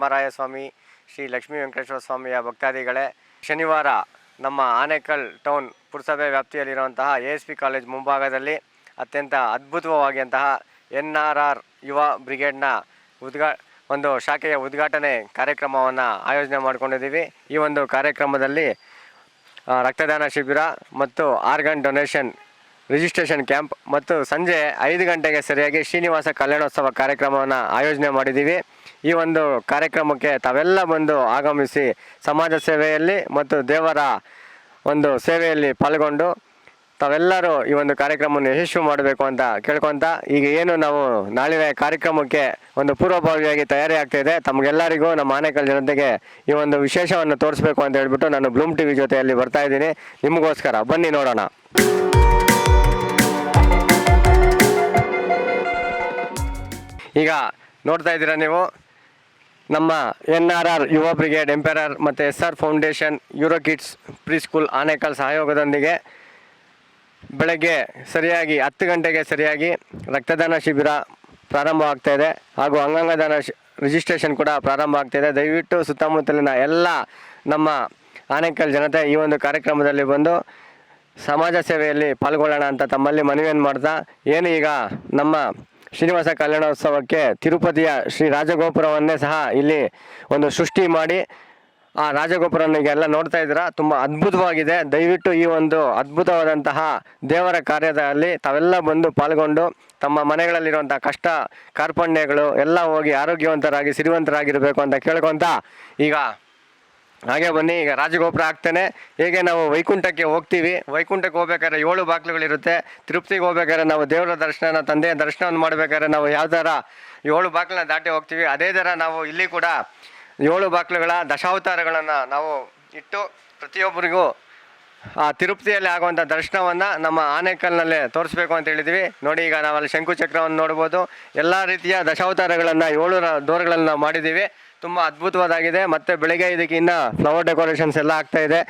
ತಿಮ್ಮರಾಯ ಸ್ವಾಮಿ ಶ್ರೀ ಲಕ್ಷ್ಮೀ ವೆಂಕಟೇಶ್ವರ ಸ್ವಾಮಿಯ ಭಕ್ತಾದಿಗಳೇ, ಶನಿವಾರ ನಮ್ಮ ಆನೇಕಲ್ ಟೌನ್ ಪುರಸಭೆ ವ್ಯಾಪ್ತಿಯಲ್ಲಿರುವಂತಹ ಎ ಎಸ್ ಪಿ ಕಾಲೇಜ್ ಮುಂಭಾಗದಲ್ಲಿ ಅತ್ಯಂತ ಅದ್ಭುತವಾಗಿಯಂತಹ ಎನ್ ಆರ್ ಆರ್ ಯುವ ಬ್ರಿಗೇಡ್ನ ಉದ್ಘಾ, ಒಂದು ಶಾಖೆಯ ಉದ್ಘಾಟನೆ ಕಾರ್ಯಕ್ರಮವನ್ನು ಆಯೋಜನೆ ಮಾಡಿಕೊಂಡಿದ್ದೀವಿ. ಈ ಒಂದು ಕಾರ್ಯಕ್ರಮದಲ್ಲಿ ರಕ್ತದಾನ ಶಿಬಿರ ಮತ್ತು ಆರ್ಗನ್ ಡೊನೇಷನ್ ರಿಜಿಸ್ಟ್ರೇಷನ್ ಕ್ಯಾಂಪ್ ಮತ್ತು ಸಂಜೆ ಐದು ಗಂಟೆಗೆ ಸರಿಯಾಗಿ ಶ್ರೀನಿವಾಸ ಕಲ್ಯಾಣೋತ್ಸವ ಕಾರ್ಯಕ್ರಮವನ್ನು ಆಯೋಜನೆ ಮಾಡಿದ್ದೀವಿ. ಈ ಒಂದು ಕಾರ್ಯಕ್ರಮಕ್ಕೆ ತಾವೆಲ್ಲ ಬಂದು ಆಗಮಿಸಿ ಸಮಾಜ ಸೇವೆಯಲ್ಲಿ ಮತ್ತು ದೇವರ ಒಂದು ಸೇವೆಯಲ್ಲಿ ಪಾಲ್ಗೊಂಡು ತಾವೆಲ್ಲರೂ ಈ ಒಂದು ಕಾರ್ಯಕ್ರಮವನ್ನು ಯಶಸ್ವಿ ಮಾಡಬೇಕು ಅಂತ ಕೇಳ್ಕೊತ ಈಗ ಏನು ನಾವು ನಾಳಿನ ಕಾರ್ಯಕ್ರಮಕ್ಕೆ ಒಂದು ಪೂರ್ವಭಾವಿಯಾಗಿ ತಯಾರಿ ಇದೆ ತಮಗೆಲ್ಲರಿಗೂ ನಮ್ಮ ಆನೇಕಲ್ ಜನತೆಗೆ ಈ ಒಂದು ವಿಶೇಷವನ್ನು ತೋರಿಸ್ಬೇಕು ಅಂತ ಹೇಳ್ಬಿಟ್ಟು ನಾನು ಬ್ಲೂಮ್ ಟಿವಿ ಜೊತೆಯಲ್ಲಿ ಬರ್ತಾ ಇದ್ದೀನಿ. ನಿಮಗೋಸ್ಕರ ಬನ್ನಿ ನೋಡೋಣ. ಈಗ ನೋಡ್ತಾ ಇದ್ದೀರಾ ನೀವು? ನಮ್ಮ N R R Yuva brigade emperor ಮತ್ತು S R foundation, Euro Kids pre school Anekal ಸಹಯೋಗದೊಂದಿಗೆ ಬೆಳಗ್ಗೆ ಸರಿಯಾಗಿ ಹತ್ತು ಗಂಟೆಗೆ ಸರಿಯಾಗಿ ರಕ್ತದಾನ ಶಿಬಿರ ಪ್ರಾರಂಭ ಆಗ್ತಾ ಇದೆ. ಹಾಗೂ ಅಂಗಾಂಗದಾನ ರಿಜಿಸ್ಟ್ರೇಷನ್ ಕೂಡ ಪ್ರಾರಂಭ ಆಗ್ತಾಯಿದೆ ದಯವಿಟ್ಟು ಸುತ್ತಮುತ್ತಲಿನ ಎಲ್ಲ ನಮ್ಮ ಆನೇಕಲ್ ಜನತೆ ಈ ಒಂದು ಕಾರ್ಯಕ್ರಮದಲ್ಲಿ ಬಂದು ಸಮಾಜ ಸೇವೆಯಲ್ಲಿ ಪಾಲ್ಗೊಳ್ಳೋಣ ಅಂತ ತಮ್ಮಲ್ಲಿ ಮನವಿಯನ್ನು ಮಾಡ್ತಾ, ಏನು ಈಗ ನಮ್ಮ ಶ್ರೀನಿವಾಸ ಕಲ್ಯಾಣೋತ್ಸವಕ್ಕೆ ತಿರುಪತಿಯ ಶ್ರೀ ರಾಜಗೋಪುರವನ್ನೇ ಸಹ ಇಲ್ಲಿ ಒಂದು ಸೃಷ್ಟಿ ಮಾಡಿ ಆ ರಾಜಗೋಪುರನಿಗೆಲ್ಲ ನೋಡ್ತಾ ಇದ್ದೀರಾ? ತುಂಬ ಅದ್ಭುತವಾಗಿದೆ. ದಯವಿಟ್ಟು ಈ ಒಂದು ಅದ್ಭುತವಾದಂತಹ ದೇವರ ಕಾರ್ಯದಲ್ಲಿ ತಾವೆಲ್ಲ ಬಂದು ಪಾಲ್ಗೊಂಡು ತಮ್ಮ ಮನೆಗಳಲ್ಲಿರುವಂಥ ಕಷ್ಟ ಕಾರ್ಪಣ್ಯಗಳು ಎಲ್ಲ ಹೋಗಿ ಆರೋಗ್ಯವಂತರಾಗಿ, ಸಿರಿವಂತರಾಗಿರಬೇಕು ಅಂತ ಕೇಳ್ಕೊತ ಈಗ ಹಾಗೆ ಬನ್ನಿ, ಈಗ ರಾಜಗೋಪುರ ಆಗ್ತಾನೆ. ಹೇಗೆ ನಾವು ವೈಕುಂಠಕ್ಕೆ ಹೋಗ್ತೀವಿ. ವೈಕುಂಠಕ್ಕೆ ಹೋಗ್ಬೇಕಾದ್ರೆ ಏಳು ಬಾಗಿಲುಗಳಿರುತ್ತೆ ತಿರುಪತಿಗೆ ಹೋಗ್ಬೇಕಾದ್ರೆ ನಾವು ದೇವರ ದರ್ಶನ, ತಂದೆಯ ದರ್ಶನವನ್ನು ಮಾಡಬೇಕಾದ್ರೆ ನಾವು ಯಾವ ಥರ ಏಳು ಬಾಗಿಲನ್ನ ದಾಟಿ ಹೋಗ್ತೀವಿ. ಅದೇ ಥರ ನಾವು ಇಲ್ಲಿ ಕೂಡ ಏಳು ಬಾಗಿಲುಗಳ ದಶಾವತಾರಗಳನ್ನು ನಾವು ಇಟ್ಟು ಪ್ರತಿಯೊಬ್ಬರಿಗೂ ಆ ತಿರುಪತಿಯಲ್ಲಿ ಆಗುವಂಥ ದರ್ಶನವನ್ನು ನಮ್ಮ ಆನೇಕಲ್ನಲ್ಲೇ ತೋರಿಸ್ಬೇಕು ಅಂತ ಹೇಳಿದ್ವಿ. ನೋಡಿ, ಈಗ ನಾವು ಅಲ್ಲಿ ಶಂಕುಚಕ್ರವನ್ನು ನೋಡ್ಬೋದು. ಎಲ್ಲ ರೀತಿಯ ದಶಾವತಾರಗಳನ್ನು, ಏಳು ದೋರಗಳನ್ನು ಮಾಡಿದ್ದೀವಿ ತುಂಬ ಅದ್ಭುತವಾದಾಗಿದೆ. ಮತ್ತು ಬೆಳಗ್ಗೆ ಇದಕ್ಕೆ ಇನ್ನು ಫ್ಲವರ್ ಡೆಕೋರೇಷನ್ಸ್ ಎಲ್ಲ ಆಗ್ತಾ ಇದೆ.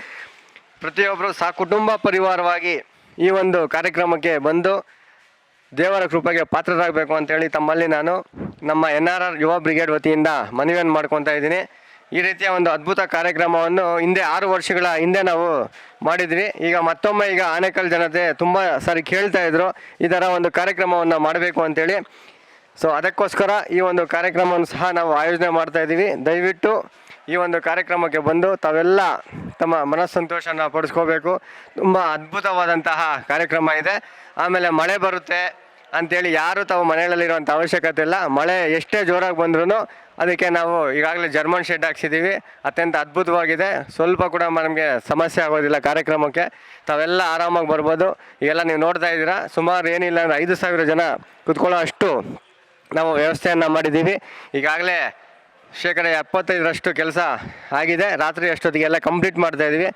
ಪ್ರತಿಯೊಬ್ಬರು ಸಹ ಕುಟುಂಬ ಪರಿವಾರವಾಗಿ ಈ ಒಂದು ಕಾರ್ಯಕ್ರಮಕ್ಕೆ ಬಂದು ದೇವರ ಕೃಪೆಗೆ ಪಾತ್ರರಾಗಬೇಕು ಅಂತೇಳಿ ತಮ್ಮಲ್ಲಿ ನಾನು ನಮ್ಮ N R R Yuva brigade ವತಿಯಿಂದ ಮನವಿಯನ್ನು ಮಾಡ್ಕೊತಾ ಇದ್ದೀನಿ. ಈ ರೀತಿಯ ಒಂದು ಅದ್ಭುತ ಕಾರ್ಯಕ್ರಮವನ್ನು ಹಿಂದೆ ಆರು ವರ್ಷಗಳ ಹಿಂದೆ ನಾವು ಮಾಡಿದ್ವಿ. ಈಗ ಮತ್ತೊಮ್ಮೆ ಈಗ ಆನೇಕಲ್ ಜನತೆ ತುಂಬ ಸಾರಿ ಕೇಳ್ತಾ ಇದ್ರು. ಈ ಥರ ಒಂದು ಕಾರ್ಯಕ್ರಮವನ್ನು ಮಾಡಬೇಕು ಅಂತೇಳಿ ಸೊ ಅದಕ್ಕೋಸ್ಕರ ಈ ಒಂದು ಕಾರ್ಯಕ್ರಮವನ್ನು ಸಹ ನಾವು ಆಯೋಜನೆ ಮಾಡ್ತಾ ಇದ್ದೀವಿ. ದಯವಿಟ್ಟು ಈ ಒಂದು ಕಾರ್ಯಕ್ರಮಕ್ಕೆ ಬಂದು ತಾವೆಲ್ಲ ತಮ್ಮ ಮನಸ್ಸಂತೋಷನ ಪಡಿಸ್ಕೋಬೇಕು. ತುಂಬ ಅದ್ಭುತವಾದಂತಹ ಕಾರ್ಯಕ್ರಮ ಇದೆ. ಆಮೇಲೆ ಮಳೆ ಬರುತ್ತೆ ಅಂತೇಳಿ ಯಾರು ತಾವು ಮನೆಗಳಲ್ಲಿರುವಂಥ ಅವಶ್ಯಕತೆ ಇಲ್ಲ. ಮಳೆ ಎಷ್ಟೇ ಜೋರಾಗಿ ಬಂದ್ರೂ ಅದಕ್ಕೆ ನಾವು ಈಗಾಗಲೇ ಜರ್ಮನ್ ಶೆಡ್ ಹಾಕ್ಸಿದ್ದೀವಿ. ಅತ್ಯಂತ ಅದ್ಭುತವಾಗಿದೆ. ಸ್ವಲ್ಪ ಕೂಡ ನಮಗೆ ಸಮಸ್ಯೆ ಆಗೋದಿಲ್ಲ ಕಾರ್ಯಕ್ರಮಕ್ಕೆ. ತಾವೆಲ್ಲ ಆರಾಮಾಗಿ ಬರ್ಬೋದು. ಈಗೆಲ್ಲ ನೀವು ನೋಡ್ತಾ ಇದ್ದೀರಾ. ಸುಮಾರು ಏನಿಲ್ಲ ಅಂದರೆ ಐದು ಸಾವಿರ ಜನ ಕುತ್ಕೊಳ್ಳೋ ಅಷ್ಟು ನಾವು ವ್ಯವಸ್ಥೆಯನ್ನು ಮಾಡಿದ್ದೀವಿ. ಈಗಾಗಲೇ ಶೇಕಡ ಎಪ್ಪತ್ತೈದರಷ್ಟು ಕೆಲಸ ಆಗಿದೆ. ರಾತ್ರಿ ಅಷ್ಟೊತ್ತಿಗೆಲ್ಲ ಕಂಪ್ಲೀಟ್ ಮಾಡ್ತಾ ಇದ್ದೀವಿ.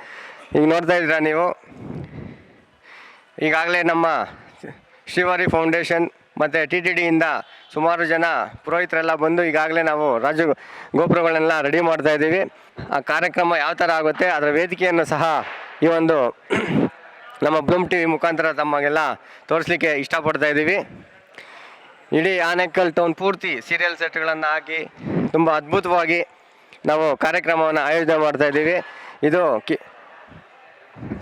ಈಗ ನೋಡ್ತಾ ಇದ್ದೀರಾ ನೀವು? ಈಗಾಗಲೇ ನಮ್ಮ ಶಿವಾರಿ ಫೌಂಡೇಶನ್ ಮತ್ತು ಟಿ ಟಿ ಡಿಯಿಂದ ಸುಮಾರು ಜನ ಪುರೋಹಿತರೆಲ್ಲ ಬಂದು ಈಗಾಗಲೇ ನಾವು ರಾಜ ಗೋಪುರಗಳನ್ನೆಲ್ಲ ರೆಡಿ ಮಾಡ್ತಾ ಇದ್ದೀವಿ. ಆ ಕಾರ್ಯಕ್ರಮ ಯಾವ ಥರ ಆಗುತ್ತೆ, ಅದರ ವೇದಿಕೆಯನ್ನು ಸಹ ಈ ಒಂದು ನಮ್ಮ ಬ್ಲೂಮ್ ಟಿ ವಿ ಮುಖಾಂತರ ತಮಗೆಲ್ಲ ತೋರಿಸಲಿಕ್ಕೆ ಇಷ್ಟಪಡ್ತಾ ಇದ್ದೀವಿ. ಇಡೀ ಆನೇಕಲ್ ಟೌನ್ ಪೂರ್ತಿ ಸೀರಿಯಲ್ ಸೆಟ್ಗಳನ್ನು ಹಾಕಿ ತುಂಬ ಅದ್ಭುತವಾಗಿ ನಾವು ಕಾರ್ಯಕ್ರಮವನ್ನು ಆಯೋಜನೆ ಮಾಡ್ತಾ ಇದ್ದೀವಿ. ಇದು ಕಿ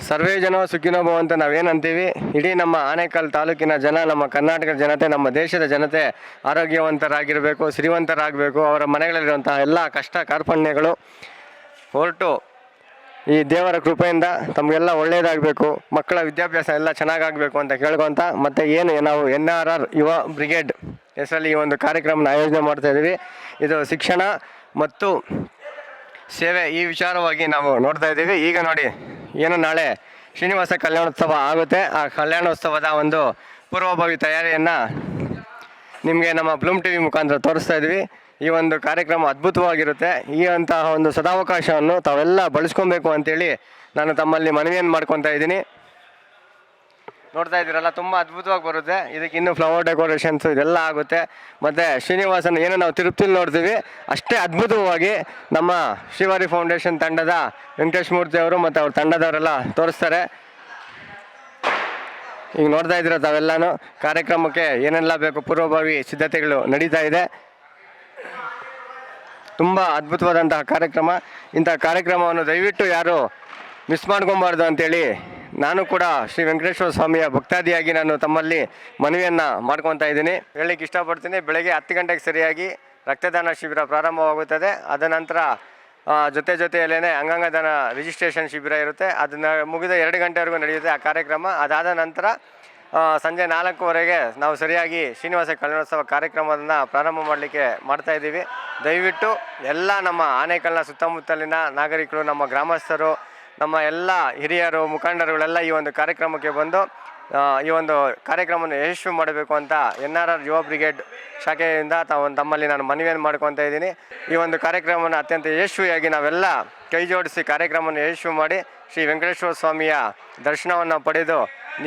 ಸರ್ವೇ ಜನ ಸುಖಿನೋ ಭವಂತ ನಾವೇನಂತೀವಿ ಇಡೀ ನಮ್ಮ ಆನೇಕಲ್ ತಾಲೂಕಿನ ಜನ, ನಮ್ಮ ಕರ್ನಾಟಕದ ಜನತೆ, ನಮ್ಮ ದೇಶದ ಜನತೆ ಆರೋಗ್ಯವಂತರಾಗಿರಬೇಕು, ಶ್ರೀವಂತರಾಗಬೇಕು, ಅವರ ಮನೆಗಳಲ್ಲಿರುವಂತಹ ಎಲ್ಲ ಕಷ್ಟ ಕಾರ್ಪಣ್ಯಗಳು ಹೊರಟು ಈ ದೇವರ ಕೃಪೆಯಿಂದ ತಮಗೆಲ್ಲ ಒಳ್ಳೆಯದಾಗಬೇಕು, ಮಕ್ಕಳ ವಿದ್ಯಾಭ್ಯಾಸ ಎಲ್ಲ ಚೆನ್ನಾಗಾಗಬೇಕು ಅಂತ ಕೇಳ್ಕೊತ ಮತ್ತು ಏನು ನಾವು N R R Yuva brigade ಹೆಸರಲ್ಲಿ ಈ ಒಂದು ಕಾರ್ಯಕ್ರಮನ ಆಯೋಜನೆ ಮಾಡ್ತಾ ಇದ್ದೀವಿ. ಇದು ಶಿಕ್ಷಣ ಮತ್ತು ಸೇವೆ ಈ ವಿಚಾರವಾಗಿ ನಾವು ನೋಡ್ತಾ ಇದ್ದೀವಿ. ಈಗ ನೋಡಿ, ಏನು ನಾಳೆ ಶ್ರೀನಿವಾಸ ಕಲ್ಯಾಣೋತ್ಸವ ಆಗುತ್ತೆ. ಆ ಕಲ್ಯಾಣೋತ್ಸವದ ಒಂದು ಪೂರ್ವಭಾವಿ ತಯಾರಿಯನ್ನು ನಿಮಗೆ ನಮ್ಮ ಬ್ಲೂಮ್ ಟಿ ವಿ ಮುಖಾಂತರ ತೋರಿಸ್ತಾ ಇದ್ವಿ ಈ ಒಂದು ಕಾರ್ಯಕ್ರಮ ಅದ್ಭುತವಾಗಿರುತ್ತೆ. ಈ ಅಂತಹ ಒಂದು ಸದಾವಕಾಶವನ್ನು ತಾವೆಲ್ಲ ಬಳಸ್ಕೊಬೇಕು ಅಂತೇಳಿ ನಾನು ತಮ್ಮಲ್ಲಿ ಮನವಿಯನ್ನು ಮಾಡ್ಕೊತಾ ಇದ್ದೀನಿ. ನೋಡ್ತಾ ಇದ್ದೀರಲ್ಲ, ತುಂಬ ಅದ್ಭುತವಾಗಿ ಬರುತ್ತೆ. ಇದಕ್ಕೆ ಇನ್ನೂ ಫ್ಲವರ್ ಡೆಕೋರೇಷನ್ಸ್ ಇದೆಲ್ಲ ಆಗುತ್ತೆ. ಮತ್ತು ಶ್ರೀನಿವಾಸನ ಏನೋ ನಾವು ತಿರುಪ್ತಿಲಿ ನೋಡ್ತೀವಿ. ಅಷ್ಟೇ ಅದ್ಭುತವಾಗಿ ನಮ್ಮ ಶ್ರೀವಾರಿ ಫೌಂಡೇಶನ್ ತಂಡದ ವೆಂಕಟೇಶ್ ಮೂರ್ತಿ ಅವರು ಮತ್ತು ಅವ್ರ ತಂಡದವರೆಲ್ಲ ತೋರಿಸ್ತಾರೆ. ಈಗ ನೋಡ್ತಾ ಇದ್ದೀರ ತಾವೆಲ್ಲನೂ? ಕಾರ್ಯಕ್ರಮಕ್ಕೆ ಏನೆಲ್ಲ ಬೇಕು? ಪೂರ್ವಭಾವಿ ಸಿದ್ಧತೆಗಳು ನಡೀತಾ ಇದೆ. ತುಂಬ ಅದ್ಭುತವಾದಂತಹ ಕಾರ್ಯಕ್ರಮ. ಇಂಥ ಕಾರ್ಯಕ್ರಮವನ್ನು ದಯವಿಟ್ಟು ಯಾರು ಮಿಸ್ ಮಾಡ್ಕೊಬಾರ್ದು ಅಂತೇಳಿ ನಾನು ಕೂಡ ಶ್ರೀ ವೆಂಕಟೇಶ್ವರ ಸ್ವಾಮಿಯ ಭಕ್ತಾದಿಯಾಗಿ ನಾನು ತಮ್ಮಲ್ಲಿ ಮನವಿಯನ್ನು ಮಾಡ್ಕೊತಾ ಇದ್ದೀನಿ. ಹೇಳಲಿಕ್ಕೆ ಇಷ್ಟಪಡ್ತೀನಿ. ಬೆಳಗ್ಗೆ ಹತ್ತು ಗಂಟೆಗೆ ಸರಿಯಾಗಿ ರಕ್ತದಾನ ಶಿಬಿರ ಪ್ರಾರಂಭವಾಗುತ್ತದೆ. ಅದ ನಂತರ ಜೊತೆ ಜೊತೆಯಲ್ಲೇ ಅಂಗಾಂಗದಾನ ರಿಜಿಸ್ಟ್ರೇಷನ್ ಶಿಬಿರ ಇರುತ್ತೆ. ಅದನ್ನು ಮುಗಿದ ಎರಡು ಗಂಟೆವರೆಗೂ ನಡೆಯುತ್ತೆ ಆ ಕಾರ್ಯಕ್ರಮ. ಅದಾದ ನಂತರ ಸಂಜೆ ನಾಲ್ಕೂವರೆಗೆ ನಾವು ಸರಿಯಾಗಿ ಶ್ರೀನಿವಾಸ ಕಲ್ಯಾಣೋತ್ಸವ ಕಾರ್ಯಕ್ರಮವನ್ನು ಪ್ರಾರಂಭ ಮಾಡಲಿಕ್ಕೆ ಮಾಡ್ತಾ ಇದ್ದೀವಿ. ದಯವಿಟ್ಟು ಎಲ್ಲ ನಮ್ಮ ಆನೆಕಲ್ನ ಸುತ್ತಮುತ್ತಲಿನ ನಾಗರಿಕರು, ನಮ್ಮ ಗ್ರಾಮಸ್ಥರು, ನಮ್ಮ ಎಲ್ಲ ಹಿರಿಯರು, ಮುಖಂಡರುಗಳೆಲ್ಲ ಈ ಒಂದು ಕಾರ್ಯಕ್ರಮಕ್ಕೆ ಬಂದು ಈ ಒಂದು ಕಾರ್ಯಕ್ರಮವನ್ನು ಯಶಸ್ವಿ ಮಾಡಬೇಕು ಅಂತ N R R Yuva brigade ಶಾಖೆಯಿಂದ ತಾವು ತಮ್ಮಲ್ಲಿ ನಾನು ಮನವಿಯನ್ನು ಮಾಡ್ಕೊತಾ ಇದ್ದೀನಿ. ಈ ಒಂದು ಕಾರ್ಯಕ್ರಮವನ್ನು ಅತ್ಯಂತ ಯಶಸ್ವಿಯಾಗಿ ನಾವೆಲ್ಲ ಕೈ ಜೋಡಿಸಿ ಕಾರ್ಯಕ್ರಮವನ್ನು ಯಶಸ್ವಿ ಮಾಡಿ ಶ್ರೀ ವೆಂಕಟೇಶ್ವರ ಸ್ವಾಮಿಯ ದರ್ಶನವನ್ನು ಪಡೆದು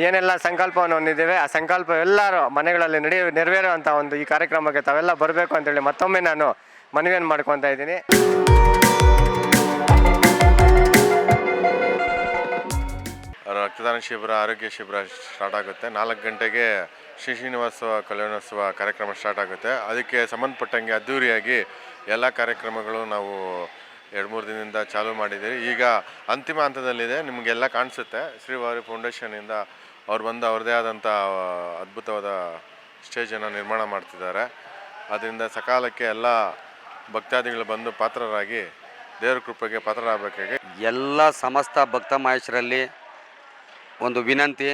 ಏನೆಲ್ಲ ಸಂಕಲ್ಪವನ್ನು ಹೊಂದಿದ್ದೇವೆ, ಆ ಸಂಕಲ್ಪ ಎಲ್ಲರೂ ಮನೆಗಳಲ್ಲಿ ನಡೆಯ ನೆರವೇರುವಂಥ ಒಂದು ಈ ಕಾರ್ಯಕ್ರಮಕ್ಕೆ ತಾವೆಲ್ಲ ಬರಬೇಕು ಅಂತೇಳಿ ಮತ್ತೊಮ್ಮೆ ನಾನು ಮನವಿಯನ್ನು ಮಾಡ್ಕೊತಾ ಇದ್ದೀನಿ. ರಕ್ತದಾನ ಶಿಬಿರ, ಆರೋಗ್ಯ ಶಿಬಿರ ಸ್ಟಾರ್ಟ್ ಆಗುತ್ತೆ. ನಾಲ್ಕು ಗಂಟೆಗೆ ಶ್ರೀ ಶ್ರೀನಿವಾಸ ಕಲ್ಯಾಣೋತ್ಸವ ಕಾರ್ಯಕ್ರಮ ಸ್ಟಾರ್ಟ್ ಆಗುತ್ತೆ. ಅದಕ್ಕೆ ಸಂಬಂಧಪಟ್ಟಂಗೆ ಅದ್ಧೂರಿಯಾಗಿ ಎಲ್ಲ ಕಾರ್ಯಕ್ರಮಗಳು ನಾವು ಎರಡು ಮೂರು ದಿನದಿಂದ ಚಾಲೂ ಮಾಡಿದ್ದೀವಿ ಈಗ ಅಂತಿಮ ಹಂತದಲ್ಲಿದೆ, ನಿಮಗೆಲ್ಲ ಕಾಣಿಸುತ್ತೆ. ಶ್ರೀವಾರಿ ಫೌಂಡೇಶನಿಂದ ಅವ್ರು ಬಂದು ಅವ್ರದ್ದೇ ಆದಂಥ ಅದ್ಭುತವಾದ ಸ್ಟೇಜನ್ನು ನಿರ್ಮಾಣ ಮಾಡ್ತಿದ್ದಾರೆ. ಅದರಿಂದ ಸಕಾಲಕ್ಕೆ ಎಲ್ಲ ಭಕ್ತಾದಿಗಳು ಬಂದು ಪಾತ್ರರಾಗಿ ದೇವರ ಕೃಪೆಗೆ ಪಾತ್ರರಾಗಬೇಕಾಗಿ. ಎಲ್ಲ ಸಮಸ್ತ ಭಕ್ತ ಮಹೇಶರಲ್ಲಿ ಒಂದು ವಿನಂತಿ,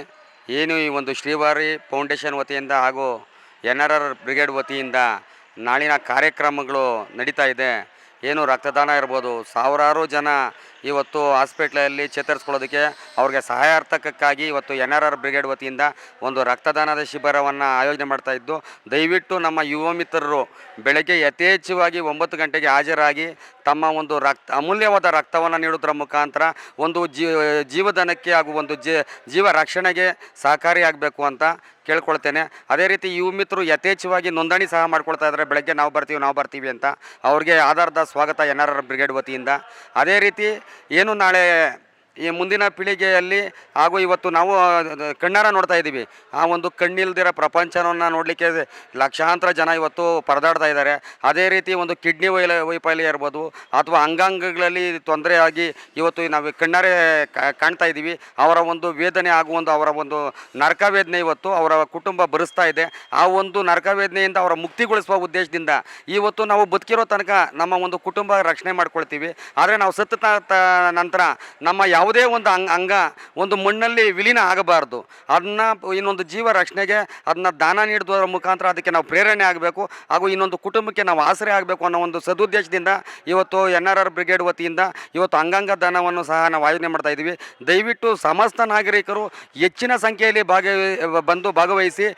ಏನು ಈ ಒಂದು ಶ್ರೀವಾರಿ ಫೌಂಡೇಶನ್ ವತಿಯಿಂದ ಹಾಗೂ ಎನ್ ಆರ್ ಆರ್ ಬ್ರಿಗೇಡ್ ವತಿಯಿಂದ ನಾಳಿನ ಕಾರ್ಯಕ್ರಮಗಳು ನಡೀತಾ ಇದೆ. ಏನು ರಕ್ತದಾನ ಇರ್ಬೋದು ಸಾವಿರಾರು ಜನ ಇವತ್ತು ಹಾಸ್ಪಿಟ್ಲಲ್ಲಿ ಚೇತರಿಸ್ಕೊಳ್ಳೋದಕ್ಕೆ ಅವ್ರಿಗೆ ಸಹಾಯಾರ್ಥಕಕ್ಕಾಗಿ ಇವತ್ತು ಎನ್ ಆರ್ ಆರ್ ಬ್ರಿಗೇಡ್ ವತಿಯಿಂದ ಒಂದು ರಕ್ತದಾನದ ಶಿಬಿರವನ್ನು ಆಯೋಜನೆ ಮಾಡ್ತಾ ಇದ್ದು, ದಯವಿಟ್ಟು ನಮ್ಮ ಯುವ ಮಿತ್ರರು ಬೆಳಗ್ಗೆ ಯಥೇಚ್ಛವಾಗಿ ಒಂಬತ್ತು ಗಂಟೆಗೆ ಹಾಜರಾಗಿ ತಮ್ಮ ಒಂದು ರಕ್ತ, ಅಮೂಲ್ಯವಾದ ರಕ್ತವನ್ನು ನೀಡೋದ್ರ ಮುಖಾಂತರ ಒಂದು ಜೀವದಾನಕ್ಕೆ ಹಾಗೂ ಒಂದು ಜೀವ ರಕ್ಷಣೆಗೆ ಸಹಕಾರಿಯಾಗಬೇಕು ಅಂತ ಕೇಳ್ಕೊಳ್ತೇನೆ. ಅದೇ ರೀತಿ ಯುವ ಮಿತ್ರರು ಯಥೇಚ್ಛವಾಗಿ ನೋಂದಣಿ ಸಹ ಮಾಡ್ಕೊಳ್ತಾ ಇದ್ದಾರೆ. ಬೆಳಗ್ಗೆ ನಾವು ಬರ್ತೀವಿ ನಾವು ಬರ್ತೀವಿ ಅಂತ ಅವ್ರಿಗೆ ಆಧಾರದ ಸ್ವಾಗತ ಎನ್ ಆರ್ ಬ್ರಿಗೇಡ್ ವತಿಯಿಂದ. ಅದೇ ರೀತಿ ಏನು ನಾಳೆ ಈ ಮುಂದಿನ ಪೀಳಿಗೆಯಲ್ಲಿ ಹಾಗೂ ಇವತ್ತು ನಾವು ಕಣ್ಣಾರ ನೋಡ್ತಾ ಇದ್ದೀವಿ. ಆ ಒಂದು ಕಣ್ಣಿಲ್ದಿರೋ ಪ್ರಪಂಚವನ್ನು ನೋಡಲಿಕ್ಕೆ ಲಕ್ಷಾಂತರ ಜನ ಇವತ್ತು ಪರದಾಡ್ತಾ ಇದ್ದಾರೆ. ಅದೇ ರೀತಿ ಒಂದು ಕಿಡ್ನಿ ವೈಲ ವೈಫಲ್ಯ ಇರ್ಬೋದು, ಅಥವಾ ಅಂಗಾಂಗಗಳಲ್ಲಿ ತೊಂದರೆ ಆಗಿ ಇವತ್ತು ನಾವು ಕಣ್ಣಾರೆ ಕಾಣ್ತಾ ಇದ್ದೀವಿ. ಅವರ ಒಂದು ವೇದನೆ ಹಾಗೂ ಒಂದು ಅವರ ಒಂದು ನರಕ ವೇದನೆ ಇವತ್ತು ಅವರ ಕುಟುಂಬ ಬರೆಸ್ತಾ ಇದೆ. ಆ ಒಂದು ನರಕ ವೇದನೆಯಿಂದ ಅವರ ಮುಕ್ತಿಗೊಳಿಸುವ ಉದ್ದೇಶದಿಂದ ಇವತ್ತು ನಾವು ಬದುಕಿರೋ ತನಕ ನಮ್ಮ ಒಂದು ಕುಟುಂಬ ರಕ್ಷಣೆ ಮಾಡ್ಕೊಳ್ತೀವಿ. ಆದರೆ ನಾವು ಸತ್ತ ನಂತರ ನಮ್ಮ ಯಾವುದೇ ಒಂದು ಅಂಗ ಅಂಗ, ಒಂದು ಮಣ್ಣಲ್ಲಿ ವಿಲೀನ ಆಗಬಾರ್ದು. ಅದನ್ನ ಇನ್ನೊಂದು ಜೀವ ರಕ್ಷಣೆಗೆ, ಅದನ್ನ ದಾನ ನೀಡೋದ್ರ ಮುಖಾಂತರ ಅದಕ್ಕೆ ನಾವು ಪ್ರೇರಣೆ ಆಗಬೇಕು. ಹಾಗೂ ಇನ್ನೊಂದು ಕುಟುಂಬಕ್ಕೆ ನಾವು ಆಸರೆ ಆಗಬೇಕು ಅನ್ನೋ ಒಂದು ಸದುದ್ದೇಶದಿಂದ ಇವತ್ತು ಎನ್ ಆರ್ ಆರ್ ಬ್ರಿಗೇಡ್ ವತಿಯಿಂದ ಇವತ್ತು ಅಂಗಾಂಗ ದಾನವನ್ನು ಸಹ ನಾವು ಆಯೋಜನೆ ಮಾಡ್ತಾ ಇದ್ದೀವಿ. ದಯವಿಟ್ಟು ಸಮಸ್ತ ನಾಗರಿಕರು ಹೆಚ್ಚಿನ ಸಂಖ್ಯೆಯಲ್ಲಿ ಭಾಗ ಬಂದು ಭಾಗವಹಿಸಿ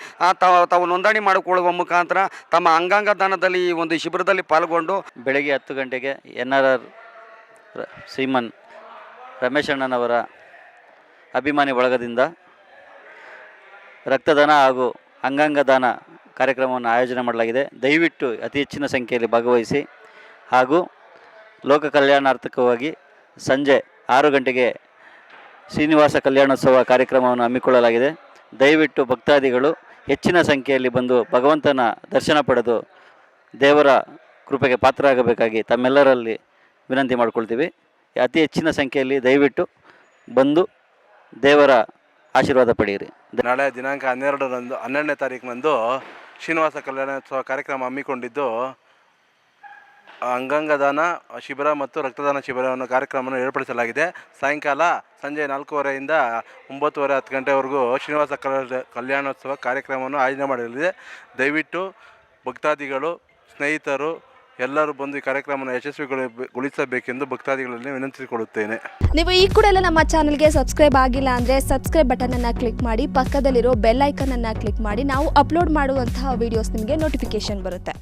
ತಾವು ತಾವು ನೋಂದಣಿ ಮಾಡಿಕೊಳ್ಳುವ ಮುಖಾಂತರ ತಮ್ಮ ಅಂಗಾಂಗ ದಾನದಲ್ಲಿ ಈ ಒಂದು ಶಿಬಿರದಲ್ಲಿ ಪಾಲ್ಗೊಂಡು ಬೆಳಗ್ಗೆ ಹತ್ತು ಗಂಟೆಗೆ N R R Shriman Ramesh ಅಣ್ಣನವರ ಅಭಿಮಾನಿ ಬಳಗದಿಂದ ರಕ್ತದಾನ ಹಾಗೂ ಅಂಗಾಂಗ ದಾನ ಕಾರ್ಯಕ್ರಮವನ್ನು ಆಯೋಜನೆ ಮಾಡಲಾಗಿದೆ. ದಯವಿಟ್ಟು ಅತಿ ಹೆಚ್ಚಿನ ಸಂಖ್ಯೆಯಲ್ಲಿ ಭಾಗವಹಿಸಿ ಹಾಗೂ ಲೋಕ ಕಲ್ಯಾಣಾರ್ಥಕವಾಗಿ ಸಂಜೆ ಆರು ಗಂಟೆಗೆ ಶ್ರೀನಿವಾಸ ಕಲ್ಯಾಣೋತ್ಸವ ಕಾರ್ಯಕ್ರಮವನ್ನು ಹಮ್ಮಿಕೊಳ್ಳಲಾಗಿದೆ. ದಯವಿಟ್ಟು ಭಕ್ತಾದಿಗಳು ಹೆಚ್ಚಿನ ಸಂಖ್ಯೆಯಲ್ಲಿ ಬಂದು ಭಗವಂತನ ದರ್ಶನ ಪಡೆದು ದೇವರ ಕೃಪೆಗೆ ಪಾತ್ರರಾಗಬೇಕಾಗಿ ತಮ್ಮೆಲ್ಲರಲ್ಲಿ ವಿನಂತಿ ಮಾಡಿಕೊಳ್ತೀವಿ. ಅತಿ ಹೆಚ್ಚಿನ ಸಂಖ್ಯೆಯಲ್ಲಿ ದಯವಿಟ್ಟು ಬಂದು ದೇವರ ಆಶೀರ್ವಾದ ಪಡೆಯಿರಿ. ನಾಳೆ ದಿನಾಂಕ ಹನ್ನೆರಡರಂದು, ಹನ್ನೆರಡನೇ ತಾರೀಕಿನಂದು ಶ್ರೀನಿವಾಸ ಕಲ್ಯಾಣೋತ್ಸವ ಕಾರ್ಯಕ್ರಮ ಹಮ್ಮಿಕೊಂಡಿದ್ದು, ಅಂಗಾಂಗದಾನ ಶಿಬಿರ ಮತ್ತು ರಕ್ತದಾನ ಶಿಬಿರವನ್ನು ಕಾರ್ಯಕ್ರಮವನ್ನು ಏರ್ಪಡಿಸಲಾಗಿದೆ. ಸಾಯಂಕಾಲ ಸಂಜೆ ನಾಲ್ಕೂವರೆಯಿಂದ ಒಂಬತ್ತುವರೆ ಹತ್ತು ಗಂಟೆವರೆಗೂ ಶ್ರೀನಿವಾಸ ಕಲ್ಯಾಣ ಕಲ್ಯಾಣೋತ್ಸವ ಕಾರ್ಯಕ್ರಮವನ್ನು ಆಯೋಜನೆ ಮಾಡಲಿದೆ. ದಯವಿಟ್ಟು ಭಕ್ತಾದಿಗಳು, ಸ್ನೇಹಿತರು ಎಲ್ಲರೂ ಬಂದು ಈ ಕಾರ್ಯಕ್ರಮವನ್ನು ಯಶಸ್ವಿಗೊಳಿಸಬೇಕೆಂದು ಭಕ್ತಾದಿಗಳಲ್ಲಿ ವಿನಂತಿಸಿಕೊಳ್ಳುತ್ತೇನೆ. ನೀವು ಈ ಕೂಡ ಎಲ್ಲ ನಮ್ಮ ಚಾನಲ್ಗೆ ಸಬ್ಸ್ಕ್ರೈಬ್ ಆಗಿಲ್ಲ ಅಂದ್ರೆ ಸಬ್ಸ್ಕ್ರೈಬ್ ಬಟನನ್ನು ಕ್ಲಿಕ್ ಮಾಡಿ, ಪಕ್ಕದಲ್ಲಿರೋ ಬೆಲ್ ಐಕನನ್ನು ಕ್ಲಿಕ್ ಮಾಡಿ ನಾವು ಅಪ್ಲೋಡ್ ಮಾಡುವಂತಹ ವಿಡಿಯೋಸ್ ನಿಮಗೆ ನೋಟಿಫಿಕೇಶನ್ ಬರುತ್ತೆ.